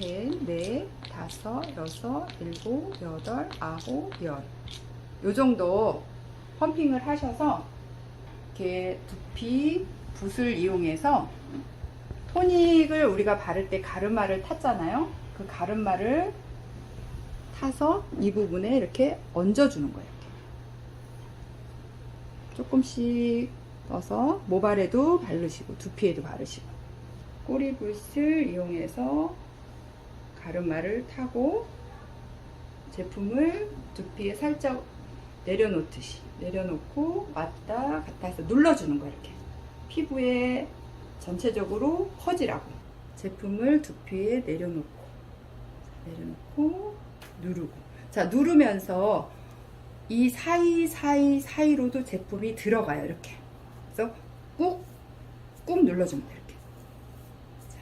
셋, 넷, 다섯, 여섯, 일곱, 여덟, 아홉, 열. 요 정도 펌핑을 하셔서 이렇게 두피 붓을 이용해서 토닉을 우리가 바를 때 가르마를 탔잖아요. 그 가르마를 타서 이 부분에 이렇게 얹어주는 거예요. 조금씩 떠서 모발에도 바르시고 두피에도 바르시고 꼬리붓을 이용해서 가르마를 타고 제품을 두피에 살짝 내려놓듯이 내려놓고 왔다 갔다 해서 눌러주는 거예요 이렇게. 피부에 전체적으로 퍼지라고. 제품을 두피에 내려놓고 내려놓고 누르고. 자 누르면서 이 사이 사이 사이로도 제품이 들어가요 이렇게. 그래서 꾹꾹 눌러줍니다 이렇게 자,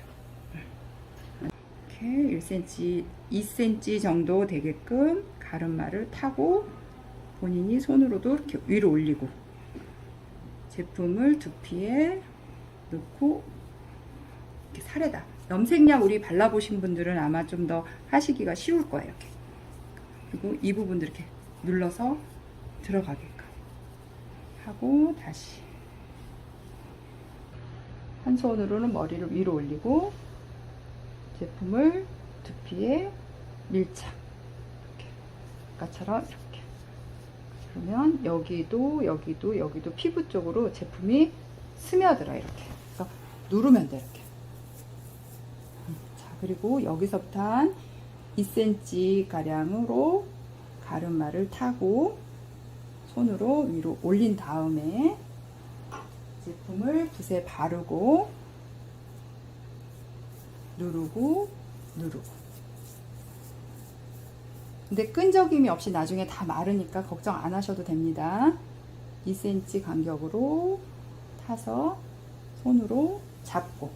이렇게 1cm 2cm 정도 되게끔 가르마를 타고 본인이 손으로도 이렇게 위로 올리고 제품을 두피에 넣고 이렇게 살에다. 염색약 우리 발라보신 분들은 아마 좀 더 하시기가 쉬울 거예요 이렇게. 그리고 이 부분도 이렇게 눌러서 들어가게끔 하고 다시 한 손으로는 머리를 위로 올리고 제품을 두피에 밀착. 이렇게. 아까처럼 이렇게. 그러면 여기도 여기도 여기도 피부 쪽으로 제품이 스며들어 이렇게. 그래서 누르면 돼 이렇게. 음, 자 그리고 여기서부터 한 2cm 가량으로 가르마를 타고 손으로 위로 올린 다음에 제품을 붓에 바르고 누르고 누르고. 근데 끈적임이 없이 나중에 다 마르니까 걱정 안 하셔도 됩니다. 2cm 간격으로 타서 손으로 잡고.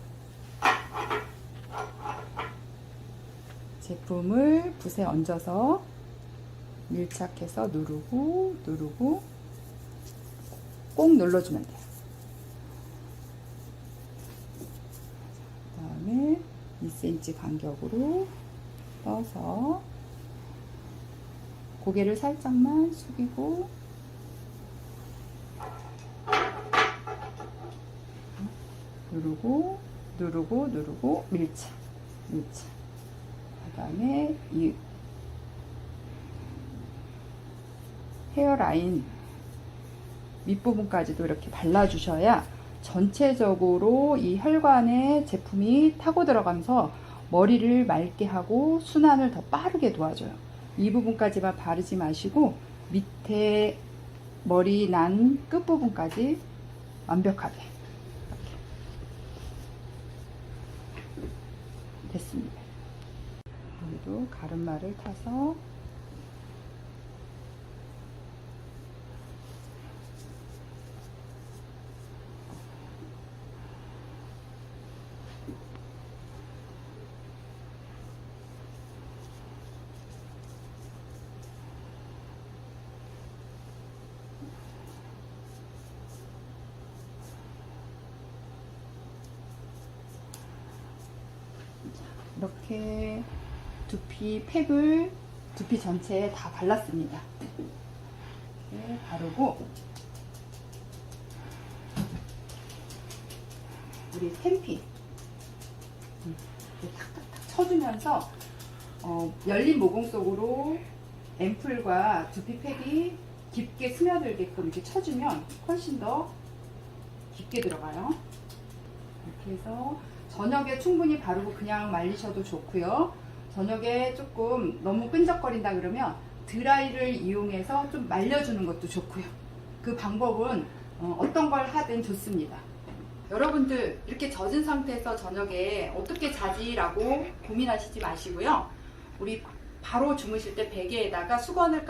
제품을 붓에 얹어서 밀착해서 누르고 누르고 꼭 눌러주면 돼요. 그 다음에 2cm 간격으로 떠서 고개를 살짝만 숙이고 누르고 누르고 누르고 밀착 밀착. 그 다음에 이 헤어라인 밑부분까지도 이렇게 발라주셔야 전체적으로 이 혈관에 제품이 타고 들어가면서 머리를 맑게 하고 순환을 더 빠르게 도와줘요. 이 부분까지만 바르지 마시고 밑에 머리 난 끝부분까지 완벽하게 이렇게 됐습니다. 여기도 가르마를 타서 이렇게 두피 팩을 두피 전체에 다 발랐습니다. 이렇게 바르고 우리 템피 음, 이렇게 탁탁탁 쳐주면서 어, 열린 모공 속으로 앰플과 두피 팩이 깊게 스며들게끔 이렇게 쳐주면 훨씬 더 깊게 들어가요. 이렇게 해서 저녁에 충분히 바르고 그냥 말리셔도 좋고요. 저녁에 조금 너무 끈적거린다 그러면 드라이를 이용해서 좀 말려주는 것도 좋고요. 그 방법은 어, 떤 걸 하든 좋습니다. 여러분들 이렇게 젖은 상태에서 저녁에 어떻게 자지라고 고민하시지 마시고요. 우리 바로 주무실 때 베개에다가 수건을